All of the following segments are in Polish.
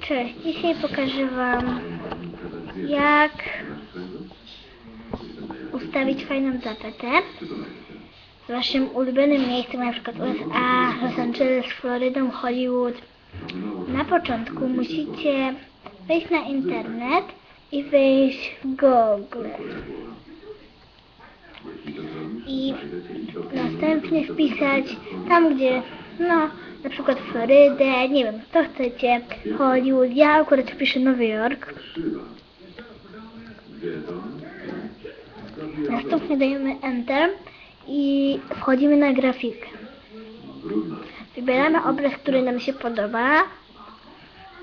Cześć, dzisiaj pokażę Wam jak ustawić fajną tapetę w Waszym ulubionym miejscu, na przykład USA, Los Angeles, Florydą, Hollywood. Na początku musicie wejść na internet i wejść w Google. I następnie wpisać tam, gdzie, no, na przykład Florydę, nie wiem, co chcecie, Hollywood, ja akurat wpiszę Nowy Jork. Następnie dajemy Enter i wchodzimy na grafikę. Wybieramy obraz, który nam się podoba.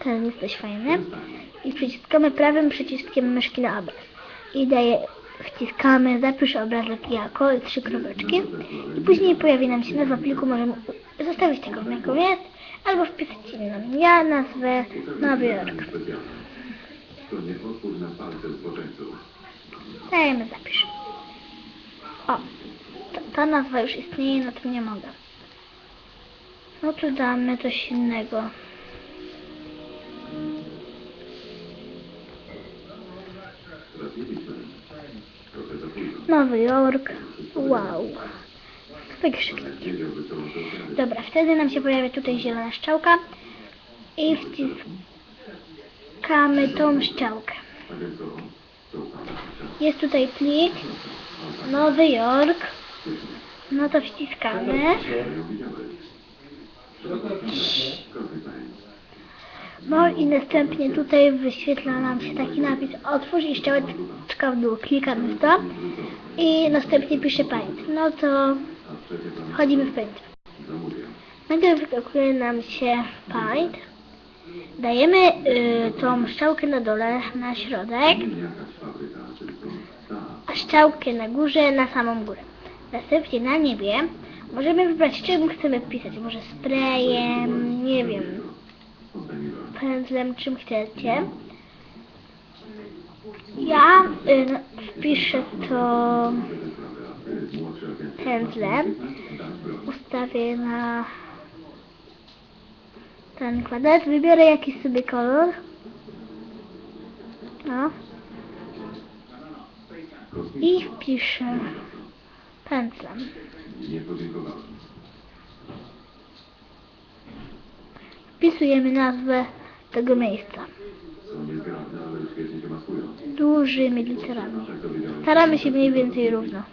Ten jest dość fajny. I przyciskamy prawym przyciskiem myszki na obraz. I daje, wciskamy zapisz obrazek jako trzy kropeczki. I później pojawi nam się nazwa pliku. Możemy zostawić tego jaką jest, albo wpisać inną. Ja nazwę Nowy Jork. Dajemy zapisz. O, ta, nazwa już istnieje, no to nie mogę. No to damy coś innego. Nowy Jork. Wow. Odradzić. Dobra, wtedy nam się pojawia tutaj zielona strzałka i wciskamy tą chciał? Jest tutaj plik Nowy Jork. No to wciskamy. No i następnie tutaj wyświetla nam się taki napis otwórz i strzałeczka w dół. Klikamy w to i następnie pisze paint. No to wchodzimy w paint. Nagle wykakuje nam się paint. Dajemy y, tą strzałkę na dole, na środek, a strzałkę na górze, na samą górę. Następnie na niebie możemy wybrać czym chcemy pisać. Może sprayem, nie wiem. Pędzlem, czym chcecie. Ja y, wpiszę to pędzlem. Ustawię na ten kwadrat. Wybiorę jakiś sobie kolor. No. I wpiszę pędzlem. Wpisujemy nazwę tego miejsca. Dużymi literami. Staramy się mniej więcej równo.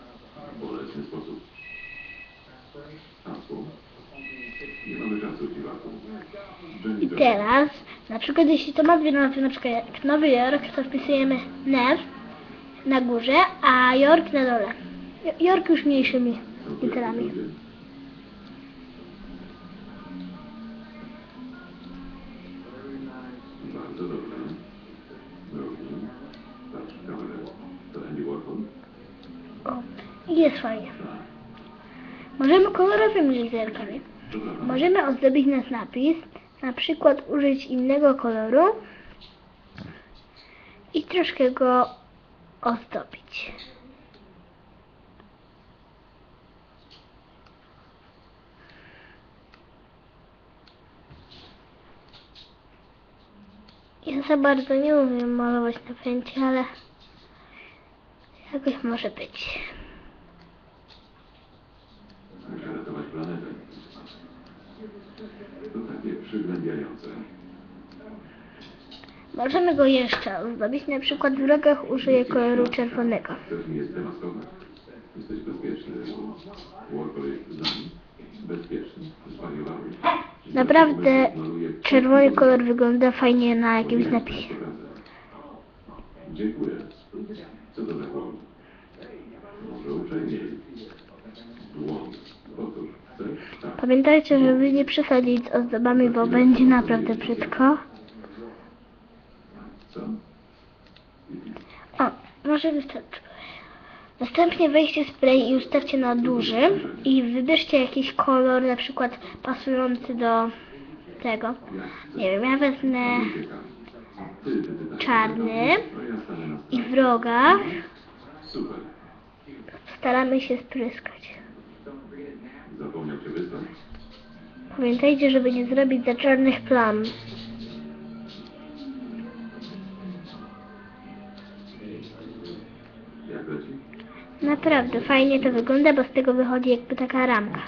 I teraz, na przykład jeśli to ma dwie nazwy, na przykład Nowy Jork, to wpisujemy Nev na górze, a York na dole. Jo- York już mniejszymi literami. Jest fajnie. Możemy kolorowymi prawda. Możemy ozdobić nasz napis, na przykład użyć innego koloru i troszkę go ozdobić. Ja za bardzo nie umiem malować na pęcie, ale jakoś może być. Muszę ratować planetę. To takie przygnębiające. Możemy go jeszcze ozdobić, na przykład w rogach użyję koloru czerwonego. Chcesz mnie zdemaskować? Jesteś bezpieczny. Jest z nami. Bezpieczny. Zwariowały. Naprawdę czerwony kolor wygląda fajnie na jakimś napisie. Dziękuję. Co to za kłon? Może uprzejmiej. Błąd. Tak. Pamiętajcie, żeby nie przesadzić z ozdobami, bo będzie naprawdę brzydko. O, może wystarczy. Następnie weźcie spray i ustawcie na duży i wybierzcie jakiś kolor, na przykład pasujący do tego. Nie wiem, ja wezmę czarny i w rogach staramy się spryskać. Zapomniał się wyznać. Pamiętajcie, żeby nie zrobić za czarnych plam. Jak leci? Naprawdę, fajnie to wygląda, bo z tego wychodzi jakby taka ramka.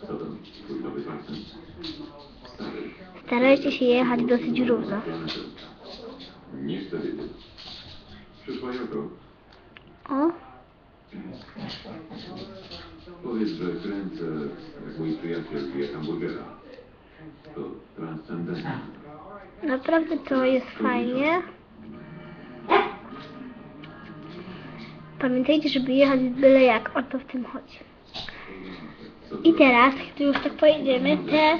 Co tam? Twój nowy partner? Stary. Starajcie się jechać dosyć równo. Nie chcę wiedzieć. Przyszła jutro. O, Powiedz, że kręcę, jak mój przyjaciel zje hamburgera. To transcendentne. naprawdę to jest fajnie. Pamiętajcie, żeby jechać byle jak, o to w tym chodzi. I teraz, gdy już tak pojedziemy, te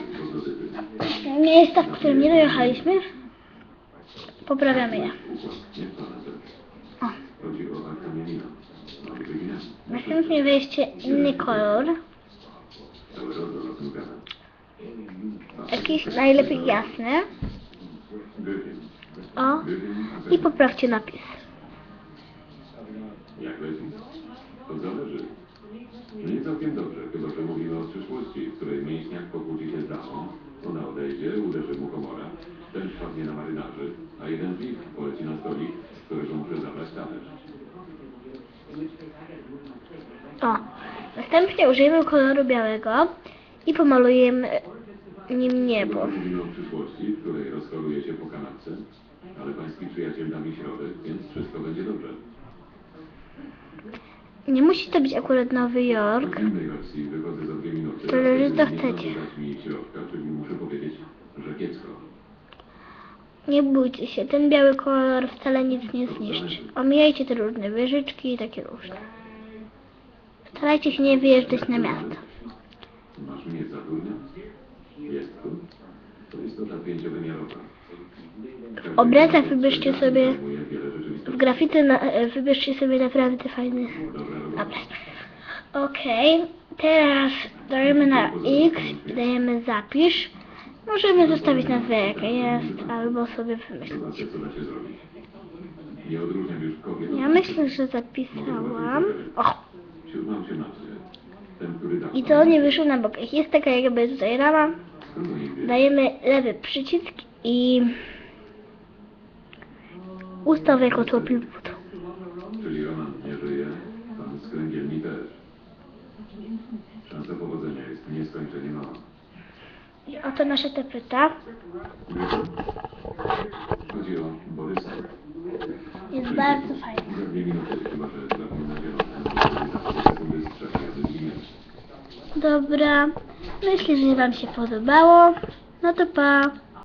miejsca, w którym nie dojechaliśmy, poprawiamy je. Układ nie to na zewnątrz. O. Chodzi o akt kamienina. Mamy wyginać. Następnie weźcie inny kolor, jakiś najlepiej jasny. O, i poprawcie napis. Jak leci? To zależy. No nie całkiem dobrze, chyba że mówimy o przyszłości, w której mięśniak pokłóci się z ona odejdzie, uderzy mu komora, ten wpadnie na marynarzy, a jeden z nich O, następnie użyjemy koloru białego i pomalujemy nim niebo. Mówimy o przyszłości, w której rozkoluje się po kanapce, ale pański przyjaciel da mi środek, więc wszystko będzie dobrze. Nie musi to być akurat Nowy Jork. W innej wersji wychodzę za dwie minuty. Że wtedy to chcecie. dać mi środka, czyli muszę powiedzieć, że kiepsko. Nie bójcie się, ten biały kolor wcale nic nie zniszczy. Omijajcie te różne wieżyczki i takie różne. Starajcie się nie wyjeżdżać na miasto. Masz mnie za? Jest tu? To istota pięciowymiarowa. W obrazach wybierzcie sobie, w grafice na, e, wybierzcie sobie naprawdę fajny obraz. Okej, teraz dajemy na X, dajemy zapisz. Możemy zostawić nazwę jaka jest, albo sobie wymyślić. Ja myślę, że zapisałam. O, Siódma, osiemnaście. Ten, który da. i to nie wyszło na bokach. Jest taka jakby tutaj rama. Dajemy lewy przycisk i ustaw jako tłopilput. Czyli Roman nie żyje, pan z kręgielni też. Szansa powodzenia jest nieskończenie mała. I oto nasze te pyta. Chodzi o Borysa. Jest bardzo fajne. Za dwie minuty, Dobra, myślę, że Wam się podobało. No to pa.